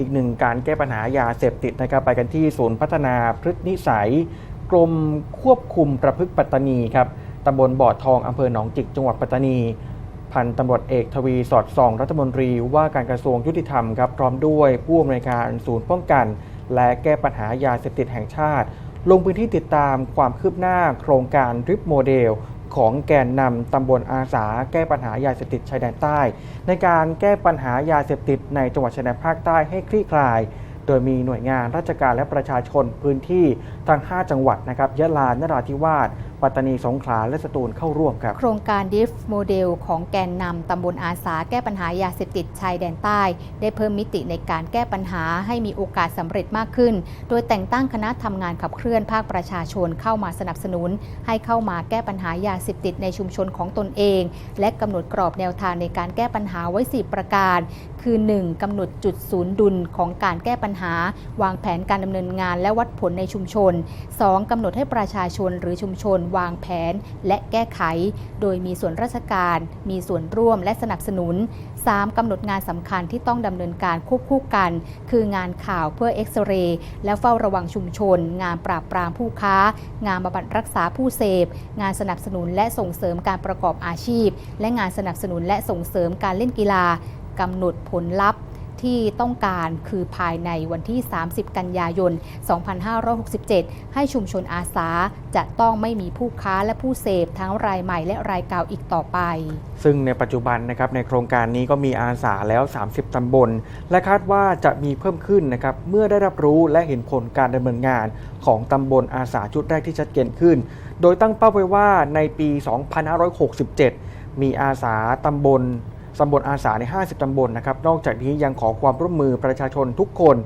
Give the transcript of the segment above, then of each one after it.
อีกหนึ่งการแก้ปัญหายาเสพติดนะครับไปกันที่ศูนย์พัฒนาพฤตินิสัย กรมควบคุมประพฤติปัตตานีครับตำบลบ่อทองอำเภอหนองจิกจังหวัดปัตตานี พันตำรวจเอกทวีสอดส่องรัฐมนตรีว่าการกระทรวงยุติธรรมครับพร้อมด้วยผู้อำนวยการศูนย์ป้องกัน และแก้ปัญหายาเสพติดแห่งชาติ ลงพื้นที่ติดตามความคืบหน้าโครงการริปโมเดล ของแกนนำตำบลอาสา แก้ปัญหายาเสพติดชายแดนใต้ ในการแก้ปัญหายาเสพติดในจังหวัดชายแดนภาคใต้ให้คลี่คลาย โดยมีหน่วยงานราชการและประชาชนพื้นที่ทั้ง 5 จังหวัดนะครับยะลานราธิวาส ปัตตานีสงขลาและสตูลเข้าร่วมครับ โครงการดิฟโมเดลของแกนนำตำบลอาสาแก้ปัญหายาเสพติดชายแดนใต้ ได้เพิ่มมิติในการแก้ปัญหาให้มีโอกาสสำเร็จมากขึ้น โดยแต่งตั้งคณะทำงานขับเคลื่อนภาคประชาชนเข้ามาสนับสนุน ให้เข้ามาแก้ปัญหายาเสพติดในชุมชนของตนเอง และกำหนดกรอบแนวทางในการแก้ปัญหาไว้ 4 ประการ คือ 1. กำหนดจุดศูนย์ดุลของการแก้ปัญหา วางแผนการดำเนินงานและวัดผลในชุมชน 2. กำหนดให้ประชาชนหรือชุมชนวางแผนและแก้ไข โดยมีส่วนราชการ มีส่วนร่วมและสนับสนุน 3. กำหนดงานสำคัญที่ต้องดำเนินการควบคู่กัน คืองานข่าวเพื่อเอ็กซเรย์และเฝ้าระวังชุมชน งานปราบปรามผู้ค้า งานบำบัดรักษาผู้เสพ งานสนับสนุนและส่งเสริมการประกอบอาชีพ และงานสนับสนุนและส่งเสริมการเล่นกีฬากำหนดผลลัพธ์ ที่ต้องการคือภายในวันที่ 30 กันยายน 2567 ให้ชุมชนอาสาจะต้องไม่มีผู้ค้าและผู้เสพทั้งรายใหม่และรายเก่าอีกต่อไป ซึ่งในปัจจุบันนะครับในโครงการนี้ก็มีอาสาแล้ว 30 ตำบล และคาดว่าจะมีเพิ่มขึ้นนะครับเมื่อได้รับรู้และเห็นผลการดำเนินงาน ของตำบลอาสาชุดแรกที่ชัดเจนขึ้น โดยตั้งเป้าไว้ว่าในปี 2567 มีอาสาตำบล ตำบลอาสาใน 50 ตำบลนะครับ นอกจากนี้ยังขอความร่วมมือประชาชนทุกคน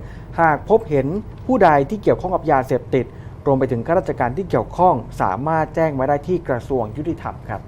หากพบเห็นผู้ใดที่เกี่ยวข้องกับยาเสพติด รวมไปถึงข้าราชการที่เกี่ยวข้อง สามารถแจ้งมาได้ที่กระทรวงยุติธรรมครับ